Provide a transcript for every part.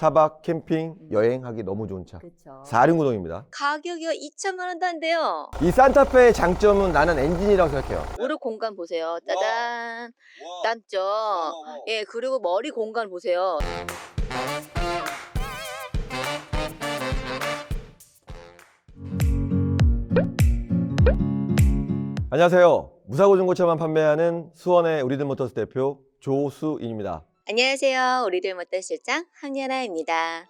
차박, 캠핑, 여행하기 너무 좋은 차. 그렇죠. 사륜구동입니다. 가격이요 2천만 원도 안 돼요. 이 산타페의 장점은 나는 엔진이라고 생각해요. 무릎 공간 보세요. 짜잔. 딴죠. 예, 그리고 머리 공간 보세요. 안녕하세요. 무사고 중고차만 판매하는 수원의 우리들 모터스 대표 조수인입니다. 안녕하세요. 우리들 못다 실장 황연아입니다.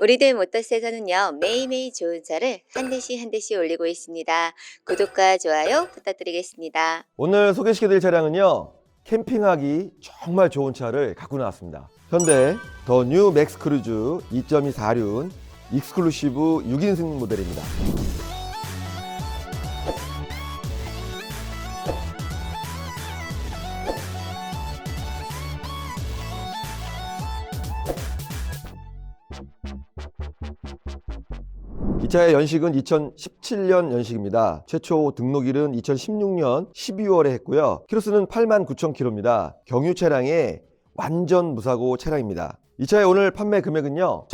우리들 모터스에서는요 매일매일 좋은 차를 한 대씩 한 대씩 올리고 있습니다. 구독과 좋아요 부탁드리겠습니다. 오늘 소개시켜드릴 차량은요. 캠핑하기 정말 좋은 차를 갖고 나왔습니다. 현대 더 뉴 맥스 크루즈 2.2 4륜 익스클루시브 6인승 모델입니다. 이 차의 연식은 2017년 연식입니다. 최초 등록일은 2016년 12월에 했고요. 키로수는 89,000km입니다. 경유 차량의 완전 무사고 차량입니다. 이 차의 오늘 판매 금액은요.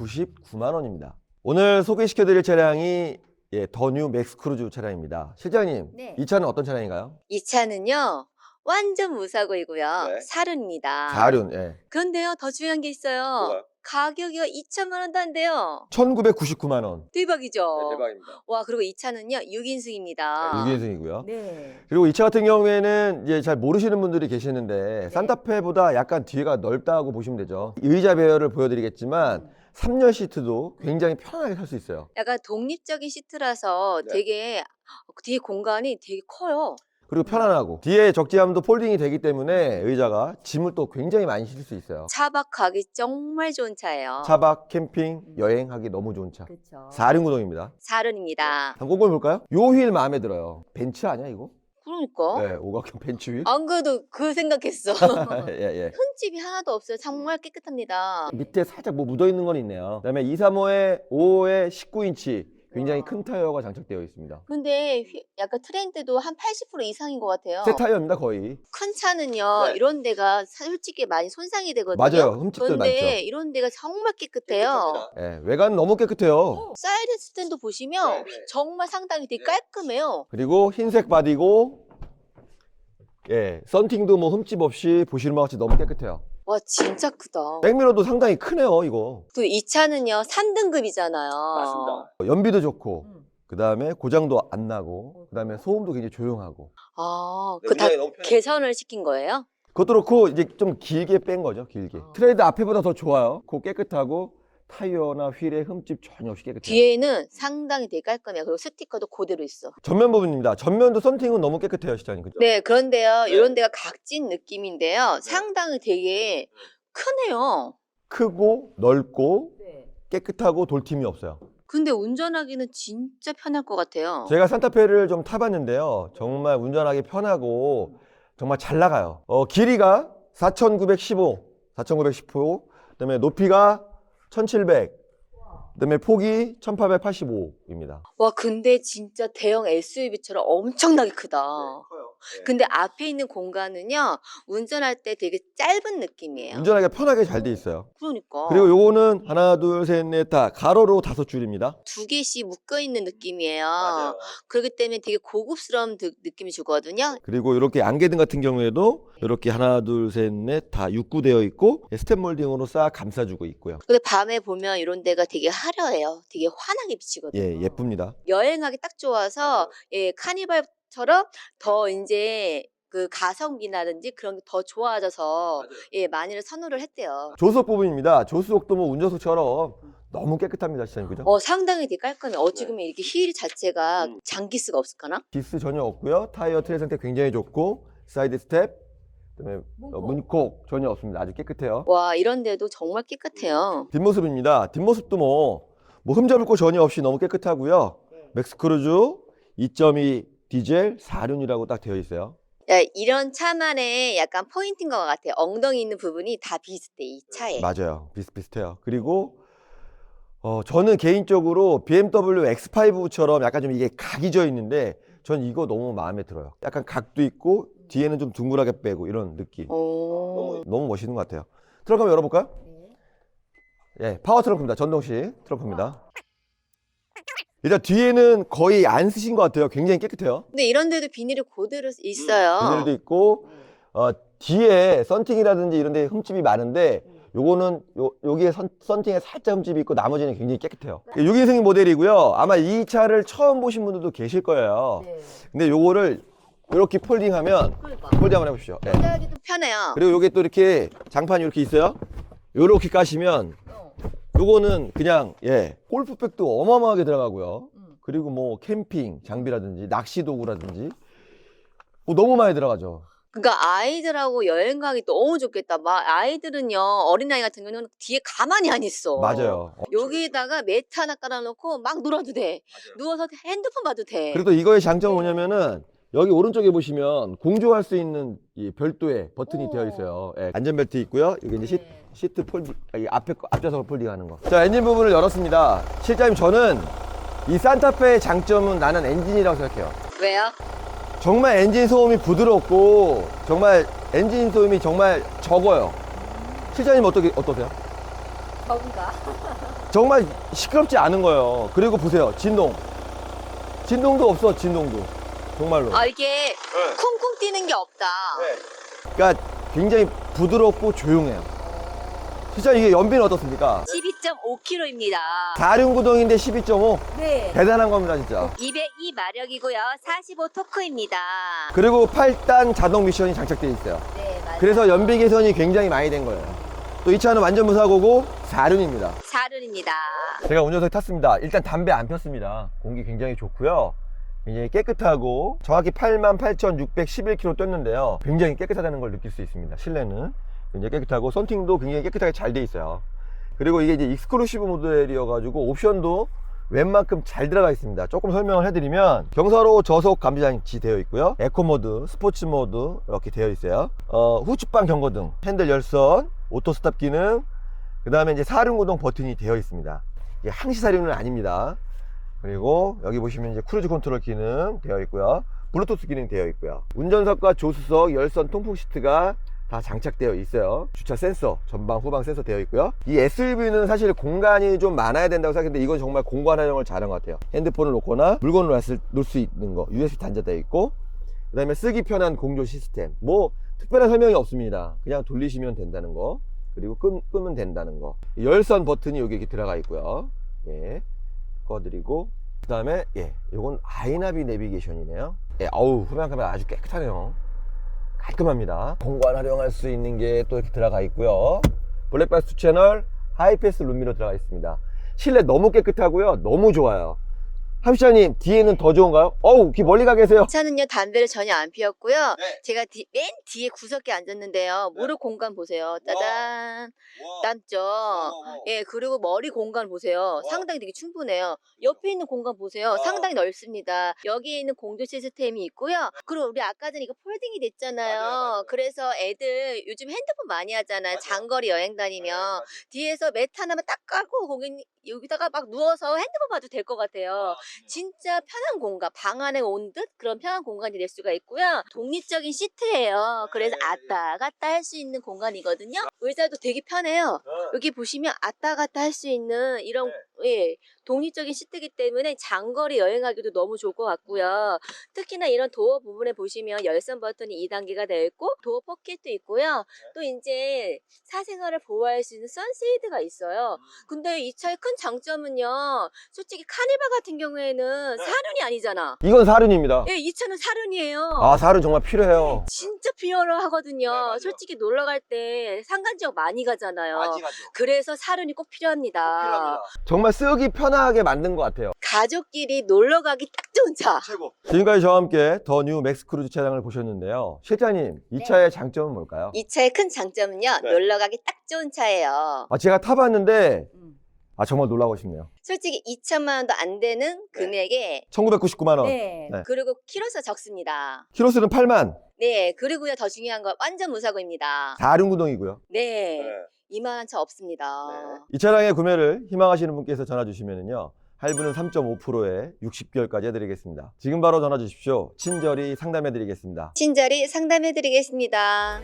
1,999만 원입니다. 오늘 소개시켜드릴 차량이 예, 더뉴 맥스 크루즈 차량입니다. 실장님, 네. 이 차는 어떤 차량인가요? 이 차는요 완전 무사고이고요 네. 사륜입니다. 4륜, 예. 그런데요 더 중요한 게 있어요. 가격이요 2천만 원도 안 돼요. 1,999만 원. 대박이죠. 네, 대박입니다. 와 그리고 이 차는요 6인승입니다. 6인승이고요. 네. 그리고 이 차 같은 경우에는 이제 잘 모르시는 분들이 계시는데 산타페보다 약간 뒤가 넓다고 보시면 되죠. 의자 배열을 보여드리겠지만 3열 시트도 굉장히 편하게 탈수 있어요. 약간 독립적인 시트라서 네. 되게 뒤에 공간이 되게 커요. 그리고 편안하고 뒤에 적재함도 폴딩이 되기 때문에 의자가 짐을 또 굉장히 많이 실을 수 있어요. 차박 가기 정말 좋은 차예요. 차박, 캠핑, 여행하기 너무 좋은 차. 그렇죠. 4륜 구동입니다. 사륜입니다. 한번 꼼꼼히 볼까요? 요 휠 마음에 들어요. 벤츠 아니야 이거? 그러니까 네, 오각형 벤츠 휠. 안 그래도 그 생각했어. 예, 예. 흠집이 하나도 없어요. 정말 깨끗합니다. 밑에 살짝 뭐 묻어 있는 건 있네요. 그다음에 235에 5에 19인치 굉장히 와. 큰 타이어가 장착되어 있습니다. 근데 휘- 약간 트렌드도 한 80% 이상인 것 같아요. 새 타이어입니다 거의. 큰 차는요 네. 이런 데가 사- 솔직히 많이 손상이 되거든요. 맞아요. 흠집들 그런데 많죠. 이런 데가 정말 깨끗해요. 예, 외관 너무 깨끗해요. 사이드 스탠드 보시면 정말 상당히 되게 깔끔해요. 그리고 흰색 바디고 예, 썬팅도 뭐 흠집 없이 보시는 것 같이 너무 깨끗해요. 와 진짜 크다. 백미러도 상당히 크네요, 이거. 또 이 차는요 3등급이잖아요. 연비도 좋고 음. 그다음에 고장도 안 나고 그 다음에 소음도 굉장히 조용하고. 아, 그다 개선을 시킨 거예요? 그것도 그렇고 이제 좀 길게 뺀 거죠, 길게. 어. 트레이드 앞에보다 더 좋아요. 고 깨끗하고 타이어나 휠에 흠집 전혀 없이 깨끗해요. 뒤에는 상당히 되게 깔끔해요. 그리고 스티커도 그대로 있어. 전면 부분입니다. 전면도 썬팅은 너무 깨끗해요, 시장님. 그죠? 네, 그런데요, 이런 데가 각진 느낌인데요. 상당히 되게 크네요. 크고 넓고 네. 깨끗하고 돌팀이 없어요. 근데 운전하기는 진짜 편할 것 같아요. 제가 산타페를 좀 타봤는데요. 정말 운전하기 편하고 정말 잘 나가요. 어, 길이가 4,915, 4,915, 그다음에 높이가 1,700, 그다음에 폭이 1,885입니다. 와, 근데 진짜 대형 SUV처럼 엄청나게 크다. 근데 앞에 있는 공간은요, 운전할 때 되게 짧은 느낌이에요. 운전하기가 편하게 잘 돼 있어요. 그러니까. 그리고 요거는 하나, 둘, 셋, 넷, 다 가로로 다섯 줄입니다. 두 개씩 묶어 있는 느낌이에요. 그렇기 때문에 되게 고급스러운 느- 느낌이 주거든요. 그리고 이렇게 안개등 같은 경우에도 이렇게 하나, 둘, 셋, 넷 다 육구되어 있고 스텝 몰딩으로 싹 감싸주고 있고요. 근데 밤에 보면 이런 데가 되게 화려해요. 되게 환하게 비치거든요. 예, 예쁩니다. 여행하기 딱 좋아서 예 카니발 처럼 더 이제 그 가성비라든지 그런 게 더 좋아져서 예 많이를 선호를 했대요. 조수석 부분입니다. 조수석도 뭐 운전석처럼 너무 깨끗합니다, 시장님 그죠? 어 상당히 되게 깔끔해. 어찌 보면 이렇게 힐 자체가 장기스가 없을까나? 기스 전혀 없고요. 타이어 트레 상태 굉장히 좋고 사이드 스텝, 그다음에 어, 문콕 전혀 없습니다. 아주 깨끗해요. 와 이런 데도 정말 깨끗해요. 뒷모습입니다. 뒷모습도 뭐, 뭐 흠잡을 거 전혀 없이 너무 깨끗하고요. 맥스크루즈 2.2 디젤 4륜이라고 딱 되어 있어요. 야, 이런 차만의 약간 포인트인 것 같아요. 엉덩이 있는 부분이 다 비슷해 이 차에. 맞아요. 비슷비슷해요. 그리고 어, 저는 개인적으로 BMW X5처럼 약간 좀 이게 각이 져 있는데 전 이거 너무 마음에 들어요. 약간 각도 있고 뒤에는 좀 둥글하게 빼고 이런 느낌. 오. 너무 멋있는 것 같아요. 트렁크 한번 열어볼까요? 예, 파워 트렁크입니다. 전동식 트렁크입니다. 일단 뒤에는 거의 안 쓰신 것 같아요. 굉장히 깨끗해요. 근데 이런 데도 비닐이 그대로 있어요. 비닐도 있고 어, 뒤에 썬팅이라든지 이런 데 흠집이 많은데 요거는 요, 여기에 선, 썬팅에 살짝 흠집이 있고 나머지는 굉장히 깨끗해요. 6인승 모델이고요. 아마 이 차를 처음 보신 분들도 계실 거예요. 네. 근데 요거를 이렇게 폴딩하면 그러니까. 폴딩 한번 해보십시오. 예. 하기도 편해요. 그리고 요게 또 이렇게 장판이 이렇게 있어요. 요렇게 까시면 어. 요거는 그냥 예 골프백도 어마어마하게 들어가고요. 음. 그리고 뭐 캠핑 장비라든지 낚시 도구라든지 뭐 너무 많이 들어가죠. 그러니까 아이들하고 여행 가기 너무 좋겠다. 막 아이들은요 어린아이 같은 경우는 뒤에 가만히 안 있어. 맞아요. 어, 여기다가 매트 하나 깔아놓고 막 놀아도 돼. 누워서 핸드폰 봐도 돼. 그리고 또 이거의 장점 은 뭐냐면은 여기 오른쪽에 보시면 공조할 수 있는 이 별도의 버튼이 오. 되어 있어요. 예, 안전벨트 있고요. 여기 이제 시, 네. 시트 폴딩, 아, 이 앞에 거- 앞좌석 폴딩하는 거. 자 엔진 부분을 열었습니다. 실장님 저는 이 산타페의 장점은 나는 엔진이라고 생각해요. 왜요? 정말 엔진 소음이 부드럽고 정말 엔진 소음이 정말 적어요. 실장님 어떻게 어떠세요? 적은가? 정말 시끄럽지 않은 거예요. 그리고 보세요. 진동. 진동도 없어. 진동도. 정말로. 아 이게 쿵쿵 뛰는 게 없다. 그러니까 굉장히 부드럽고 조용해요. 진짜 이게 연비는 어떻습니까? 12.5km입니다. 4륜구동인데 12.5. 네. 대단한 겁니다, 진짜. 202 마력이고요. 45 토크입니다. 그리고 8단 자동 미션이 장착되어 있어요. 네, 맞아요. 그래서 연비 개선이 굉장히 많이 된 거예요. 또 이 차는 완전 무사고고 4륜입니다. 4륜입니다. 제가 운전석에 탔습니다. 일단 담배 안 폈습니다. 공기 굉장히 좋고요. 굉장히 깨끗하고 정확히 88,611km 떴는데요. 굉장히 깨끗하다는 걸 느낄 수 있습니다. 실내는 굉장히 깨끗하고 썬팅도 굉장히 깨끗하게 잘 돼 있어요. 그리고 이게 이제 익스클루시브 모델이어 가지고 옵션도 웬만큼 잘 들어가 있습니다. 조금 설명을 해드리면 경사로 저속 감지 장치 되어 있고요. 에코 모드, 스포츠 모드 이렇게 되어 있어요. 어, 후측방 경고등, 핸들 열선, 오토 스탑 기능, 그 다음에 이제 사륜구동 버튼이 되어 있습니다. 항시 사륜은 아닙니다. 그리고 여기 보시면 이제 크루즈 컨트롤 기능 되어 있고요. 블루투스 기능 되어 있고요. 운전석과 조수석, 열선 통풍 시트가 다 장착되어 있어요. 주차 센서, 전방, 후방 센서 되어 있고요. 이 SUV는 사실 공간이 좀 많아야 된다고 생각했는데 이건 정말 공간 활용을 잘한 것 같아요. 핸드폰을 놓거나 물건을 놓을 수 있는 거, USB 단자 되어 있고, 그 다음에 쓰기 편한 공조 시스템. 뭐, 특별한 설명이 없습니다. 그냥 돌리시면 된다는 거. 그리고 끄, 끄면 된다는 거. 열선 버튼이 여기 이렇게 들어가 있고요. 예. 꺼드리고. 그 다음에, 예. 요건 아이나비 내비게이션이네요. 예. 어우, 후방 카메라 아주 깨끗하네요. 깔끔합니다. 공간 활용할 수 있는 게 또 이렇게 들어가 있고요. 블랙박스 채널, 하이패스 룸미러 들어가 있습니다. 실내 너무 깨끗하고요. 너무 좋아요. 함시장님, 뒤에는 더 좋은가요? 어우, 이렇게 멀리 가 계세요. 차는요 담배를 전혀 안 피웠고요. 네. 제가 뒤- 맨 뒤에 구석에 앉았는데요. 무릎 공간 보세요. 짜잔. 남죠. 예, 그리고 머리 공간 보세요. 상당히 되게 충분해요. 옆에 있는 공간 보세요. 상당히 넓습니다. 여기에 있는 공조 시스템이 있고요. 그리고 우리 아까 전에 이거 폴딩이 됐잖아요. 맞아요, 맞아요. 그래서 애들 요즘 핸드폰 많이 하잖아요. 맞아요. 장거리 여행 다니면 뒤에서 매트 하나만 딱 깔고 고객님 여기다가 막 누워서 핸드폰 봐도 될 것 같아요. 진짜 편한 공간, 방 안에 온 듯 그런 편한 공간이 될 수가 있고요. 독립적인 시트예요. 그래서 네. 왔다 갔다 할 수 있는 공간이거든요. 의자도 되게 편해요. 여기 보시면 왔다 갔다 할 수 있는 이런 예, 독립적인 시트이기 때문에 장거리 여행하기도 너무 좋을 것 같고요. 특히나 이런 도어 부분에 보시면 열선 버튼이 2단계가 되어 있고 도어 포켓도 있고요. 또 이제 사생활을 보호할 수 있는 선쉐이드가 있어요. 근데 이 차의 큰 장점은요. 솔직히 카니발 같은 경우에 는 사륜이 아니잖아. 이건 사륜입니다. 예, 이 차는 사륜이에요. 아, 사륜 정말 필요해요. 진짜 필요하거든요. 네, 맞아요. 솔직히 놀러 갈 때 상간 지역 많이 가잖아요. 그래서 사륜이 꼭 필요합니다. 정말 쓰기 편하게 만든 것 같아요. 가족끼리 놀러 가기 딱 좋은 차. 최고. 지금까지 저와 함께 더 뉴 맥스 크루즈 차량을 보셨는데요. 실장님, 이 네. 차의 장점은 뭘까요? 이 차의 큰 장점은요. 네. 놀러 가기 딱 좋은 차예요. 아, 제가 타봤는데, 아, 정말 놀라고 싶네요. 솔직히 2천만 원도 안 되는 금액에 1999만 원. 네. 네. 그리고 키로수 적습니다. 키로수는 8만, 네. 그리고요 더 중요한 건 완전 무사고입니다. 4륜구동이고요. 네. 이만한 차 없습니다. 이 차량의 구매를 희망하시는 분께서 전화 주시면요. 할부는 3.5%에 60개월까지 해드리겠습니다. 지금 바로 전화 주십시오. 친절히 상담해 드리겠습니다. 친절히 상담해 드리겠습니다.